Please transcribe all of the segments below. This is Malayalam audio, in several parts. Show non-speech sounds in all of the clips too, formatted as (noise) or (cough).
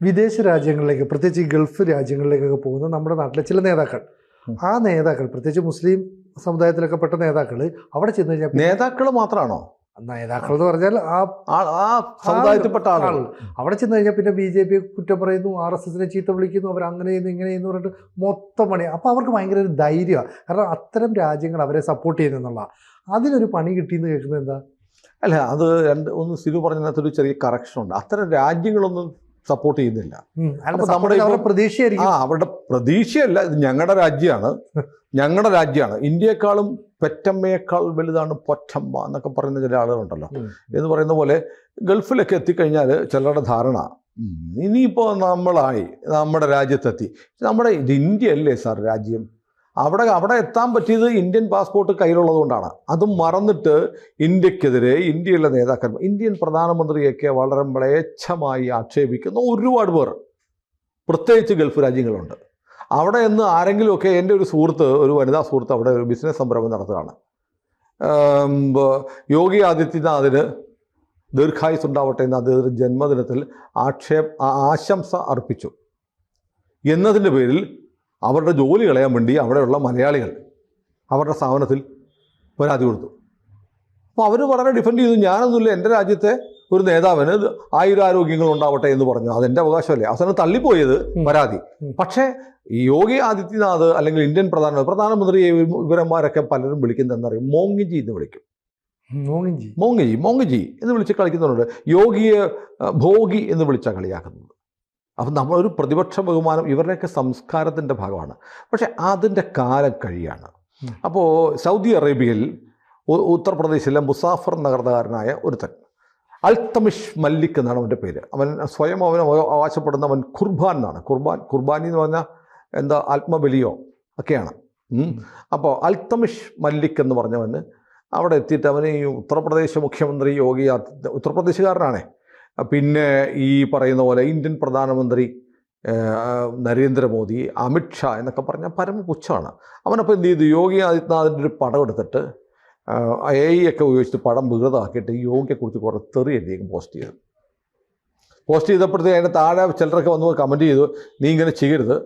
വിദേശ രാജ്യങ്ങളിലേക്ക് പ്രത്യേകിച്ച് ഈ ഗൾഫ് രാജ്യങ്ങളിലേക്കൊക്കെ പോകുന്ന നമ്മുടെ നാട്ടിലെ ചില നേതാക്കൾ. ആ നേതാക്കൾ പ്രത്യേകിച്ച് മുസ്ലിം സമുദായത്തിലൊക്കെ പെട്ട നേതാക്കൾ അവിടെ ചെന്ന് കഴിഞ്ഞാൽ നേതാക്കൾ മാത്രമാണോ നേതാക്കൾ എന്ന് പറഞ്ഞാൽ ആ ആ സമുദായത്തിൽപ്പെട്ട ആളുകൾ. അവിടെ ചെന്ന് കഴിഞ്ഞാൽ പിന്നെ ബി ജെ പി കുറ്റം പറയുന്നു ആർ എസ് എസിനെ ചീത്ത വിളിക്കുന്നു അവർ അങ്ങനെ ചെയ്യുന്നു ഇങ്ങനെ ചെയ്യുന്നു പറഞ്ഞിട്ട് മൊത്തം പണി. അപ്പോൾ അവർക്ക് ഭയങ്കര ഒരു ധൈര്യമാണ് കാരണം അത്തരം രാജ്യങ്ങൾ അവരെ സപ്പോർട്ട് ചെയ്യുന്നുള്ള അതിനൊരു പണി കിട്ടിയെന്ന് കേൾക്കുന്നത് എന്താ? അല്ല അത് രണ്ട് ഒന്ന് സിരു പറഞ്ഞതിനകത്തൊരു ചെറിയ കറക്ഷൻ ഉണ്ട്. അത്തരം രാജ്യങ്ങളൊന്നും സപ്പോർട്ട് ചെയ്യുന്നില്ല. നമ്മുടെ ആ അവരുടെ പ്രതീക്ഷയല്ല ഇത് ഞങ്ങളുടെ രാജ്യമാണ് (laughs) ഞങ്ങളുടെ രാജ്യമാണ് ഇന്ത്യയെക്കാളും പെറ്റമ്മയേക്കാൾ വലുതാണ് പൊറ്റമ്മ എന്നൊക്കെ പറയുന്ന ചില ആളുകളുണ്ടല്ലോ. എന്ന് പറയുന്ന പോലെ ഗൾഫിലൊക്കെ എത്തിക്കഴിഞ്ഞാൽ ചിലരുടെ ധാരണ ഇനിയിപ്പോൾ നമ്മളായി നമ്മുടെ രാജ്യത്തെത്തി. നമ്മുടെ ഇത് ഇന്ത്യ അല്ലേ സാർ രാജ്യം? അവിടെ അവിടെ എത്താൻ പറ്റിയത് ഇന്ത്യൻ പാസ്പോർട്ട് കയ്യിലുള്ളത് കൊണ്ടാണ് അതും മറന്നിട്ട് ഇന്ത്യക്കെതിരെ ഇന്ത്യയിലെ നേതാക്കന്മാർ ഇന്ത്യൻ പ്രധാനമന്ത്രിയൊക്കെ വളരെ മ്ലേച്ഛമായി ആക്ഷേപിക്കുന്ന ഒരുപാട് പേർ. പ്രത്യേകിച്ച് ഗൾഫ് രാജ്യങ്ങളുണ്ട്. അവിടെ നിന്ന് ആരെങ്കിലുമൊക്കെ എന്റെ ഒരു സുഹൃത്ത് ഒരു വനിതാ സുഹൃത്ത് അവിടെ ഒരു ബിസിനസ് സംരംഭം നടത്തുകയാണ്. യോഗി ആദിത്യനാഥിന് ദീർഘായുസ് ഉണ്ടാവട്ടെ എന്ന് അദ്ദേഹത്തിന്റെ ജന്മദിനത്തിൽ ആക്ഷേപ ആശംസ അർപ്പിച്ചു. എന്നതിന്റെ പേരിൽ അവരുടെ ജോലി കളയാൻ വേണ്ടി അവിടെയുള്ള മലയാളികൾ അവരുടെ സ്ഥാപനത്തിൽ പരാതി കൊടുത്തു. അപ്പോൾ അവർ വളരെ ഡിഫെൻഡ് ചെയ്തു. ഞാനൊന്നുമില്ല. എന്റെ രാജ്യത്തെ ഒരു നേതാവിന് ആയുരാരോഗ്യങ്ങൾ ഉണ്ടാവട്ടെ എന്ന് പറഞ്ഞു. അതെന്റെ അവകാശമല്ലേ? അവസാനം തള്ളിപ്പോയത്. പരാതി. പക്ഷേ യോഗി ആദിത്യനാഥ് അല്ലെങ്കിൽ ഇന്ത്യൻ പ്രധാനമന്ത്രി പ്രധാനമന്ത്രിയെ ഇവ- ഇവരന്മാരൊക്കെ പലരും വിളിക്കുന്നത് എന്നറിയും മോങ്ങിജി എന്ന് വിളിക്കും. മോങ്ങിജി മോങ്ങിജി മോങ്ങിജി എന്ന് വിളിച്ച് കളിക്കുന്നുണ്ട് യോഗിയെ ഭോഗി എന്ന് വിളിച്ചാണ് കളിയാക്കുന്നത്. അപ്പം നമ്മളൊരു പ്രതിപക്ഷ ബഹുമാനം ഇവരുടെയൊക്കെ സംസ്കാരത്തിന്റെ ഭാഗമാണ്. പക്ഷെ അതിന്റെ കാലം കഴിയാണ്. അപ്പോൾ സൗദി അറേബ്യയിൽ ഉത്തർപ്രദേശിലെ മുസാഫർ നഗരകാരനായ ഒരുത്തൻ അൽത്തമിഷ് മല്ലിക് എന്നാണ് അവന്റെ പേര്. അവൻ സ്വയം അവൻ അവ- അവകാശപ്പെടുന്ന അവൻ ഖുർബാൻ എന്നാണ്. ഖുർബാൻ ഖുർബാനി എന്ന് പറഞ്ഞാൽ എന്താ ആത്മബലിയോ ഒക്കെയാണ്. അപ്പോൾ അൽത്തമിഷ് മല്ലിക് എന്ന് പറഞ്ഞവന് അവിടെ എത്തിയിട്ട് അവന് ഈ ഉത്തർപ്രദേശ് മുഖ്യമന്ത്രി യോഗി ആദിത്യ ഉത്തർപ്രദേശുകാരനാണേ. പിന്നെ ഈ പറയുന്ന പോലെ ഇന്ത്യൻ പ്രധാനമന്ത്രി നരേന്ദ്രമോദി അമിത്ഷാ എന്നൊക്കെ പറഞ്ഞാൽ പരമപുച്ഛമാണ് അവനപ്പോൾ എന്ത് ചെയ്തു? യോഗി ആദിത്യനാഥിന്റെ ഒരു പടം എടുത്തിട്ട് എ ഐ ഒക്കെ ഉപയോഗിച്ചിട്ട് പടം വികൃതമാക്കിയിട്ട് യോഗിയെക്കുറിച്ച് കുറേ തെറി എന്തെങ്കിലും പോസ്റ്റ് ചെയ്തു പോസ്റ്റ് ചെയ്തപ്പോഴത്തേക്ക് അതിന്റെ താഴെ ചിലരൊക്കെ വന്ന് കമന്റ് ചെയ്തു നീ ഇങ്ങനെ ചെയ്യരുത്.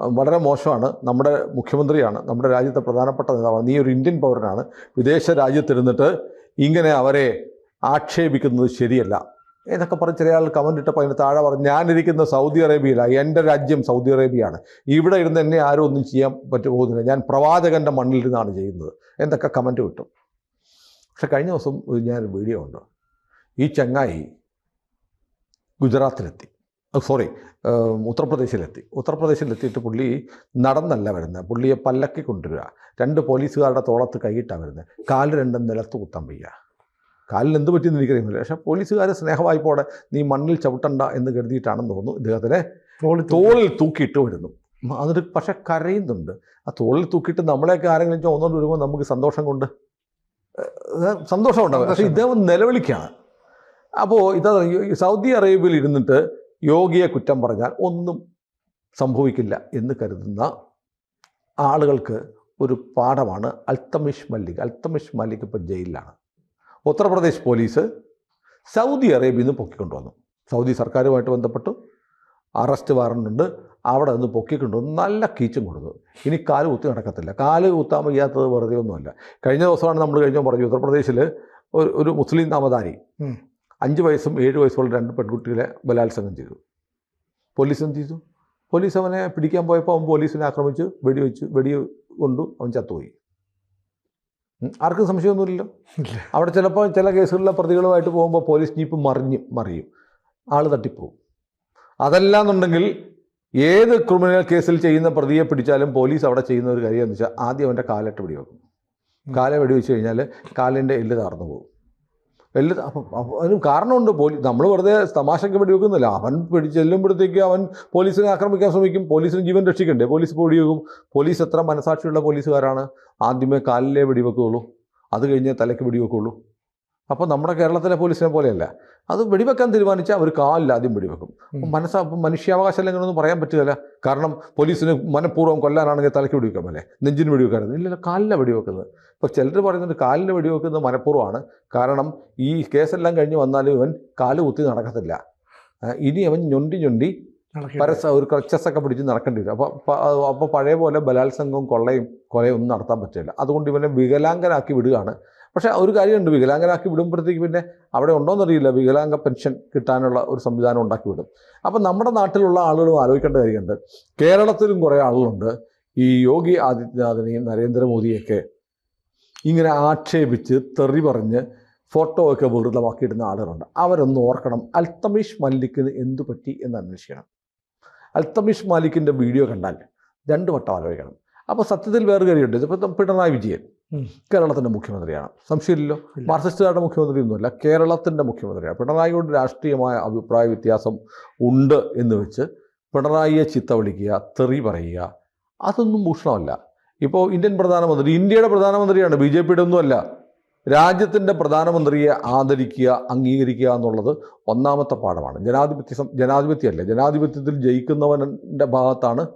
വളരെ മോശമാണ്. നമ്മുടെ മുഖ്യമന്ത്രിയാണ്. നമ്മുടെ രാജ്യത്തെ പ്രധാനപ്പെട്ട നേതാവാണ്. നീ ഒരു ഇന്ത്യൻ പൗരനാണ്. വിദേശ രാജ്യത്തിരുന്നിട്ട് ഇങ്ങനെ അവരെ ആക്ഷേപിക്കുന്നത് ശരിയല്ല. എന്നൊക്കെ പറഞ്ഞ് ചില ആൾ കമന്റ് ഇട്ടപ്പോൾ അതിന് താഴെ പറഞ്ഞു ഞാനിരിക്കുന്ന സൗദി അറേബ്യയിലാണ് എന്റെ രാജ്യം സൗദി അറേബ്യയാണ്. ഇവിടെ ഇരുന്ന് എന്നെ ആരും ഒന്നും ചെയ്യാൻ പറ്റു പോകുന്നില്ല ഞാൻ പ്രവാചകന്റെ മണ്ണിൽ ഇരുന്നാണ് ചെയ്യുന്നത്. എന്തൊക്കെ കമന്റ് കിട്ടും പക്ഷെ കഴിഞ്ഞ ദിവസം ഞാനൊരു വീഡിയോ ഉണ്ട് ഈ ചങ്ങായി ഗുജറാത്തിലെത്തി. സോറി ഉത്തർപ്രദേശിലെത്തി. ഉത്തർപ്രദേശിലെത്തിയിട്ട് പുള്ളി നടന്നല്ല വരുന്നത് പുള്ളിയെ പല്ലക്കി കൊണ്ടുവരിക. രണ്ട് പോലീസുകാരുടെ തോളത്ത് കൈയിട്ടാണ് വരുന്നത് കാൽ രണ്ടും നിലത്ത് കുത്താൻ വയ്യ. കാലിന് എന്ത് പറ്റിയെന്ന് എനിക്കറിയില്ല പക്ഷേ പോലീസുകാർ സ്നേഹവായ്പോടെ നീ മണ്ണിൽ ചവിട്ടണ്ട എന്ന് കരുതിയിട്ടാണെന്ന് തോന്നുന്നു. ഇദ്ദേഹത്തിനെ തോളി തോളിൽ തൂക്കിയിട്ട് വരുന്നു. അതൊരു പക്ഷെ കരയുന്നുണ്ട്. ആ തോളിൽ തൂക്കിയിട്ട് നമ്മളെയൊക്കെ ആരെങ്കിലും ചോന്നുകൊണ്ട് വരുമ്പോൾ നമുക്ക് സന്തോഷം കൊണ്ട് സന്തോഷമുണ്ടാവും പക്ഷേ ഇദ്ദേഹം നിലവിളിക്കാണ് അപ്പോൾ ഇതാ സൗദി അറേബ്യയിൽ ഇരുന്നിട്ട് യോഗിയെ കുറ്റം പറഞ്ഞാൽ ഒന്നും സംഭവിക്കില്ല എന്ന് കരുതുന്ന ആളുകൾക്ക് ഒരു പാഠമാണ് അൽത്തമിഷ് മല്ലിക്. അൽത്തമിഷ് മല്ലിക് ഇപ്പോൾ ജയിലിലാണ്. ഉത്തർപ്രദേശ് പോലീസ് സൗദി അറേബ്യയിൽ നിന്ന് പൊക്കിക്കൊണ്ടുവന്നു. സൗദി സർക്കാരുമായിട്ട് ബന്ധപ്പെട്ടു. അറസ്റ്റ് വാറണ്ടുണ്ട്. അവിടെ നിന്ന് പൊക്കിക്കൊണ്ടുവന്ന് നല്ല കീച്ചും കൊടുത്തു. ഇനി കാൽ കുത്തി നടക്കത്തില്ല. കാൽ കുത്താൻ വയ്യാത്തത് വെറുതെ ഒന്നുമല്ല. കഴിഞ്ഞ ദിവസമാണ് നമ്മൾ കഴിഞ്ഞ പറഞ്ഞു ഉത്തർപ്രദേശിൽ ഒരു ഒരു മുസ്ലിം നാമധാരി അഞ്ച് വയസ്സും ഏഴ് വയസ്സുള്ള രണ്ട് പെൺകുട്ടികളെ ബലാത്സംഗം ചെയ്തു. പോലീസ് എന്ത് ചെയ്തു? പോലീസ് അവനെ പിടിക്കാൻ പോയപ്പോൾ അവൻ പോലീസിനെ ആക്രമിച്ചു വെടിവെച്ചു വെടി കൊണ്ടു അവൻ ചത്തുപോയി. ആർക്കും സംശയമൊന്നുമില്ലല്ലോ. അവിടെ ചിലപ്പോൾ ചില കേസുകളിലെ പ്രതികളുമായിട്ട് പോകുമ്പോൾ പോലീസ് ജീപ്പ് മറിഞ്ഞ് മറിയും. ആൾ തട്ടിപ്പോവും. അതല്ലാന്നുണ്ടെങ്കിൽ ഏത് ക്രിമിനൽ കേസിൽ ചെയ്യുന്ന പ്രതിയെ പിടിച്ചാലും പോലീസ് അവിടെ ചെയ്യുന്ന ഒരു കാര്യം എന്ന് വെച്ചാൽ ആദ്യം അവന്റെ കാലിട്ട് വെടിവെക്കും. കാലെ വെടിവെച്ച് കഴിഞ്ഞാൽ കാലിന്റെ എല്ല് താർന്നു പോകും. എല്ല് അതിനും കാരണമുണ്ട് പോലീസ് നമ്മൾ വെറുതെ തമാശയ്ക്ക് വെടിവെക്കുന്നില്ല അവൻ പിടി ചെല്ലുമ്പോഴത്തേക്ക് അവൻ പോലീസിനെ ആക്രമിക്കാൻ ശ്രമിക്കും. പോലീസിന് ജീവൻ രക്ഷിക്കണ്ടേ? പോലീസ് ഇപ്പോൾ വെടിവെക്കും പോലീസ് എത്ര മനസാക്ഷിയുള്ള പോലീസുകാരാണ്? ആദ്യമേ കാലിലേ വെടിവെക്കുകയുള്ളൂ അത് കഴിഞ്ഞേ തലയ്ക്ക് വെടിവെക്കുള്ളൂ. അപ്പോൾ നമ്മുടെ കേരളത്തിലെ പോലീസിനെ പോലെയല്ല. അത് വെടിവെക്കാൻ തീരുമാനിച്ചാൽ അവർ കാലിൽ ആദ്യം വെടിവെക്കും. മനസ്സ മനുഷ്യാവകാശം ലംഘനമൊന്നും പറയാൻ പറ്റില്ല കാരണം പോലീസിന് മനഃപൂർവം കൊല്ലാനാണെങ്കിൽ തലയ്ക്ക് വെടിവെക്കാം അല്ലേ? നെഞ്ചിന് വെടിവെക്കാറുണ്ട് ഇല്ലല്ലോ കാലിലെ വെടിവെക്കുന്നത്. ഇപ്പോൾ ചിലർ പറയുന്നുണ്ട് കാലിന് വെടിവെക്കുന്നത് മനഃപൂർവമാണ്. കാരണം ഈ കേസെല്ലാം കഴിഞ്ഞ് വന്നാലും ഇവൻ കാൽ കുത്തി നടക്കത്തില്ല. ഇനി അവൻ ഞൊണ്ടി ഞൊണ്ടി. പരസ ഒരു ക്രച്ചസൊക്കെ പിടിച്ച് നടക്കേണ്ടി വരും. അപ്പോൾ അപ്പോൾ പഴയ പോലെ ബലാത്സംഗവും കൊള്ളയും കൊലയും ഒന്നും നടത്താൻ പറ്റില്ല. അതുകൊണ്ട് ഇവനെ വികലാംഗനാക്കി വിടുകയാണ്. പക്ഷേ ഒരു കാര്യമുണ്ട്. വികലാംഗനാക്കി വിടുമ്പോഴത്തേക്ക് പിന്നെ അവിടെ ഉണ്ടോയെന്നറിയില്ല വികലാംഗ പെൻഷൻ കിട്ടാനുള്ള ഒരു സംവിധാനം ഉണ്ടാക്കി വിടും അപ്പം നമ്മുടെ നാട്ടിലുള്ള ആളുകളും ആലോചിക്കേണ്ട കാര്യമുണ്ട്. കേരളത്തിലും കുറേ ആളുകളുണ്ട്. ഈ യോഗി ആദിത്യനാഥിനെയും നരേന്ദ്രമോദിയൊക്കെ ഇങ്ങനെ ആക്ഷേപിച്ച് തെറി പറഞ്ഞ് ഫോട്ടോ ഒക്കെ വെറുതമാക്കിയിടുന്ന ആളുകളുണ്ട്. അവരൊന്ന് ഓർക്കണം അൽത്തമീഷ് മല്ലിക്കിന് എന്തു പറ്റി എന്ന് അന്വേഷിക്കണം. അൽത്തമീഷ് മാലിക്കിന്റെ വീഡിയോ കണ്ടാൽ രണ്ട് വട്ടം ആലോചിക്കണം. അപ്പോൾ സത്യത്തിൽ വേറെ കാര്യമുണ്ട്. ഇതിപ്പോൾ പിണറായി വിജയൻ. കേരളത്തിന്റെ മുഖ്യമന്ത്രിയാണ്. സംശയമില്ലല്ലോ. മാർക്സിസ്റ്റുകാരുടെ മുഖ്യമന്ത്രിയൊന്നുമല്ല കേരളത്തിന്റെ മുഖ്യമന്ത്രിയാണ്. പിണറായിയോട് രാഷ്ട്രീയമായ അഭിപ്രായ വ്യത്യാസം ഉണ്ട് എന്ന് വെച്ച് പിണറായിയെ ചിത്ത വിളിക്കുക തെറി പറയുക അതൊന്നും ഭൂഷണമല്ല ഇപ്പോൾ ഇന്ത്യൻ പ്രധാനമന്ത്രി ഇന്ത്യയുടെ പ്രധാനമന്ത്രിയാണ് ബി ജെ പിയുടെ ഒന്നുമല്ല. രാജ്യത്തിന്റെ പ്രധാനമന്ത്രിയെ ആദരിക്കുക അംഗീകരിക്കുക എന്നുള്ളത് ഒന്നാമത്തെ പാഠമാണ്. ജനാധിപത്യ ജനാധിപത്യമല്ല ജനാധിപത്യത്തിൽ ജയിക്കുന്നവന്റെ ഭാഗത്താണ്.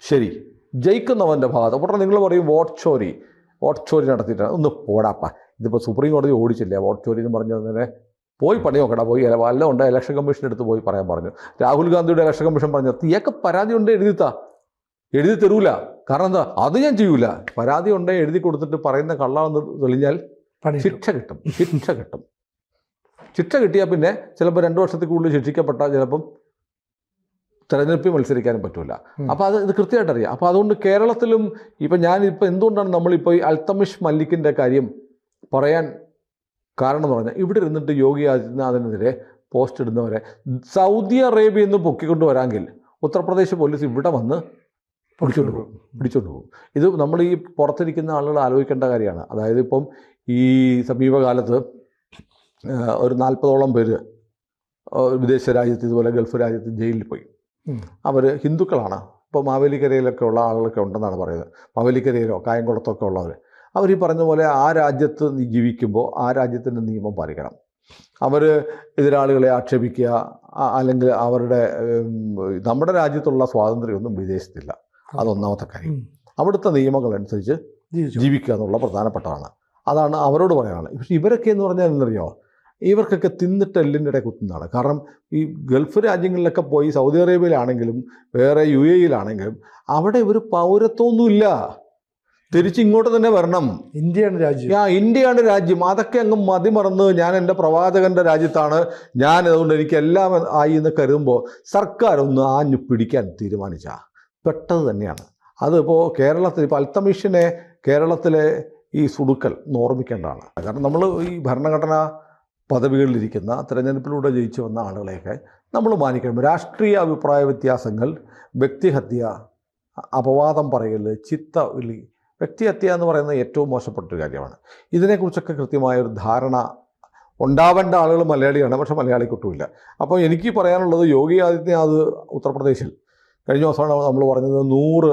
ശരി. ജയിക്കുന്നവന്റെ ഭാഗത്ത്. ഉടനെ നിങ്ങൾ പറയും വോട്ട് ചോരി വോട്ട് ചോരി നടത്തിയിട്ടാണ്. ഒന്ന് പോടാപ്പ. ഇതിപ്പോൾ സുപ്രീം കോടതി ഓടിച്ചില്ലേ. വോട്ട് ചോരി എന്ന് പറഞ്ഞു തന്നെ പോയി പണി നോക്കടാ പോയി അല്ല വല്ല ഉണ്ട് ഇലക്ഷൻ കമ്മീഷൻ എടുത്ത് പോയി പറയാൻ പറഞ്ഞു. രാഹുൽ ഗാന്ധിയുടെ ഇലക്ഷൻ കമ്മീഷൻ പറഞ്ഞു തീയൊക്കെ പരാതി ഉണ്ട് എഴുതിത്താ. എഴുതി തരൂല. കാരണം എന്താ? അത് ഞാൻ ചെയ്യൂല. പരാതി ഉണ്ടേ എഴുതി കൊടുത്തിട്ട് പറയുന്ന കള്ളാന്ന് തെളിഞ്ഞാൽ ശിക്ഷ കിട്ടും ശിക്ഷ കിട്ടും. ശിക്ഷ കിട്ടിയാൽ പിന്നെ ചിലപ്പോൾ രണ്ട് വർഷത്തിൽ കൂടുതൽ ശിക്ഷിക്കപ്പെട്ട ചിലപ്പം തെരഞ്ഞെടുപ്പിൽ മത്സരിക്കാനും പറ്റില്ല. അപ്പോൾ അത് ഇത് കൃത്യമായിട്ട് അറിയാം അപ്പോൾ അതുകൊണ്ട് കേരളത്തിലും ഇപ്പം ഞാൻ ഇപ്പോൾ എന്തുകൊണ്ടാണ് നമ്മളിപ്പോൾ ഈ അൽത്തമിഷ് മല്ലിക്കിന്റെ കാര്യം പറയാൻ കാരണം എന്ന് പറഞ്ഞാൽ ഇവിടെ ഇരുന്നിട്ട് യോഗി ആദിത്യനാഥിനെതിരെ പോസ്റ്റ് ഇടുന്നവരെ സൗദി അറേബ്യയിൽ നിന്ന് പൊക്കിക്കൊണ്ട് വരാമെങ്കിൽ ഉത്തർപ്രദേശ് പോലീസ് ഇവിടെ വന്ന് പിടിച്ചോണ്ട് പോകും. പിടിച്ചോണ്ട് പോകും. ഇത് നമ്മൾ ഈ പുറത്തിരിക്കുന്ന ആളുകൾ ആലോചിക്കേണ്ട കാര്യമാണ്. അതായത് ഇപ്പം ഈ സമീപകാലത്ത് ഒരു നാൽപ്പതോളം പേര് വിദേശ രാജ്യത്ത് ഇതുപോലെ ഗൾഫ് രാജ്യത്ത് ജയിലിൽ പോയി. അവർ ഹിന്ദുക്കളാണ്. ഇപ്പോൾ മാവേലിക്കരയിലൊക്കെ ഉള്ള ആളുകളൊക്കെ ഉണ്ടെന്നാണ് പറയുന്നത്. മാവേലിക്കരയിലോ കായംകുളത്തൊക്കെ ഉള്ളവർ അവർ ഈ പറഞ്ഞ പോലെ ആ രാജ്യത്ത് നീ ജീവിക്കുമ്പോൾ ആ രാജ്യത്തിന്റെ നിയമം പാലിക്കണം. അവർ എതിരാളികളെ ആക്ഷേപിക്കുക അല്ലെങ്കിൽ അവരുടെ നമ്മുടെ രാജ്യത്തുള്ള സ്വാതന്ത്ര്യമൊന്നും വിദേശത്തില്ല. അതൊന്നാമത്തെ കാര്യം. അവിടുത്തെ നിയമങ്ങളനുസരിച്ച് അനുസരിച്ച് ജീവിക്കുക എന്നുള്ള പ്രധാനപ്പെട്ടതാണ്. അതാണ് അവരോട് പറയാനുള്ളത്. പക്ഷേ ഇവരൊക്കെ എന്ന് പറഞ്ഞാൽ എന്നറിയോ ഇവർക്കൊക്കെ തിന്നിട്ട് എല്ലിന്റെ ഇടയിൽ കുത്തുന്നതാണ്. കാരണം ഈ ഗൾഫ് രാജ്യങ്ങളിലൊക്കെ പോയി സൗദി അറേബ്യയിലാണെങ്കിലും വേറെ യു എയിലാണെങ്കിലും അവിടെ ഒരു പൗരത്വമൊന്നുമില്ല. തിരിച്ച് ഇങ്ങോട്ട് തന്നെ വരണം. ഇന്ത്യയാണ് രാജ്യം. ആ ഇന്ത്യയാണ് രാജ്യം. അതൊക്കെ അങ്ങ് മതി മതിമറന്ന് ഞാൻ എന്റെ പ്രവാചകന്റെ രാജ്യത്താണ്. ഞാൻ അതുകൊണ്ട് എനിക്ക് എല്ലാം ആയി എന്ന് കരുതുമ്പോൾ സർക്കാർ ഒന്ന് ആഞ്ഞു പിടിക്കാൻ തീരുമാനിച്ച. പെട്ടത് തന്നെയാണ്. അതിപ്പോൾ കേരളത്തിൽ ഇപ്പോൾ അൽത്തമിഷനെ കേരളത്തിലെ ഈ സുടുക്കൽ ഒന്ന് ഓർമ്മിക്കേണ്ടതാണ്. കാരണം നമ്മൾ ഈ ഭരണഘടനാ പദവികളിലിരിക്കുന്ന തിരഞ്ഞെടുപ്പിലൂടെ ജയിച്ചു വന്ന ആളുകളെയൊക്കെ നമ്മൾ മാനിക്കണം. രാഷ്ട്രീയ അഭിപ്രായ വ്യത്യാസങ്ങൾ വ്യക്തിഹത്യ അപവാദം പറയൽ ചിത്ത വ്യക്തിഹത്യ എന്ന് പറയുന്നത് ഏറ്റവും മോശപ്പെട്ടൊരു കാര്യമാണ്. ഇതിനെക്കുറിച്ചൊക്കെ കൃത്യമായ ഒരു ധാരണ ഉണ്ടാവേണ്ട ആളുകൾ മലയാളിയാണ് പക്ഷെ മലയാളിക്കൊട്ടുമില്ല. അപ്പോൾ എനിക്ക് പറയാനുള്ളത് യോഗി ആദിത്യനാഥ് ഉത്തർപ്രദേശിൽ കഴിഞ്ഞ ദിവസമാണ് നമ്മൾ പറഞ്ഞത് നൂറ്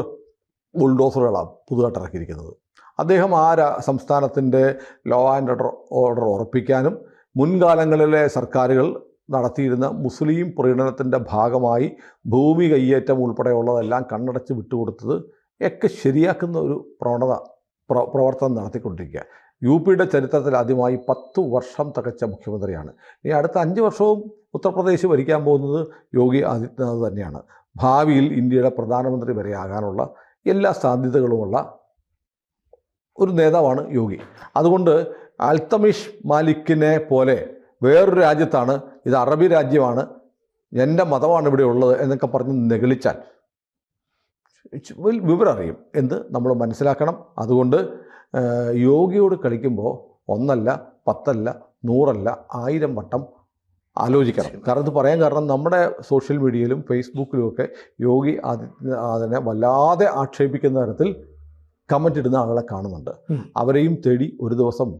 ബുൾഡോസറുകളാണ് പുതുതായിട്ട് ഇറക്കിയിരിക്കുന്നത് അദ്ദേഹം ആ സംസ്ഥാനത്തിന്റെ ലോ ആൻഡ് ഓർഡർ ഉറപ്പിക്കാനും മുൻകാലങ്ങളിലെ സർക്കാരുകൾ നടത്തിയിരുന്ന മുസ്ലിം പ്രീണനത്തിന്റെ ഭാഗമായി ഭൂമി കയ്യേറ്റം ഉൾപ്പെടെയുള്ളതെല്ലാം കണ്ണടച്ച് വിട്ടുകൊടുത്തത് ഒക്കെ ശരിയാക്കുന്ന ഒരു പ്രവണത പ്ര- പ്രവർത്തനം നടത്തിക്കൊണ്ടിരിക്കുക. യു പിയുടെ ചരിത്രത്തിൽ ആദ്യമായി പത്ത് വർഷം തികച്ച മുഖ്യമന്ത്രിയാണ്. ഇനി അടുത്ത അഞ്ച് വർഷവും ഉത്തർപ്രദേശ് ഭരിക്കാൻ പോകുന്നത് യോഗി ആദിത്യനാഥ് തന്നെയാണ്. ഭാവിയിൽ ഇന്ത്യയുടെ പ്രധാനമന്ത്രി വരെ ആകാനുള്ള എല്ലാ സാധ്യതകളുമുള്ള ഒരു നേതാവാണ് യോഗി. അതുകൊണ്ട് അൽത്തമിഷ് മാലിക്കിനെ പോലെ വേറൊരു രാജ്യത്താണ്. ഇത് അറബി രാജ്യമാണ്. എന്റെ മതമാണ് ഇവിടെ ഉള്ളത് എന്നൊക്കെ പറഞ്ഞ് നെഗളിച്ചാൽ വിവരം അറിയും എന്ത് നമ്മൾ മനസ്സിലാക്കണം. അതുകൊണ്ട് യോഗിയോട് കളിക്കുമ്പോൾ ഒന്നല്ല പത്തല്ല നൂറല്ല ആയിരം വട്ടം ആലോചിക്കണം. കാരണം ഇത് പറയാൻ കാരണം നമ്മുടെ സോഷ്യൽ മീഡിയയിലും ഫേസ്ബുക്കിലും ഒക്കെ യോഗി അതിനെ വല്ലാതെ ആക്ഷേപിക്കുന്ന തരത്തിൽ കമന്റ് ഇടുന്ന ആളുകളെ കാണുന്നുണ്ട്. അവരെയും തേടി ഒരു ദിവസം